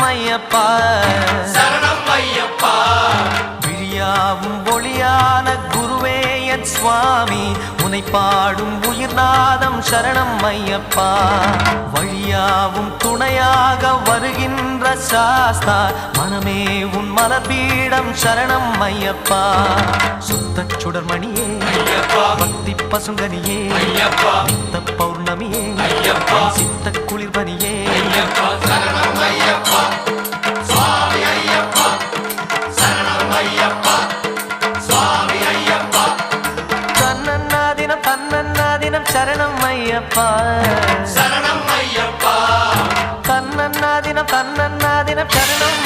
ஐயப்பா. சரணம் ஐயப்பா. விழியாவும் ஒளியான குருவே என் சுவாமி. உனை பாடும் உயிர்நாதம் சரணம் ஐயப்பா. வழியாவும் துணையாக வருகின்ற சாஸ்தா. மனமே உன் மலர்பீடம் சரணம் ஐயப்பா. சுத்த சுடர்மணியே பக்தி பசுங்கனியே பௌர்ணமியே. சித்த குளிர்பனியே தினம் சரணம் ஐயப்பா. சரணம் ஐயப்பா. கண்ணன்னா தினம் கண்ணன்னா தினம் சரணம்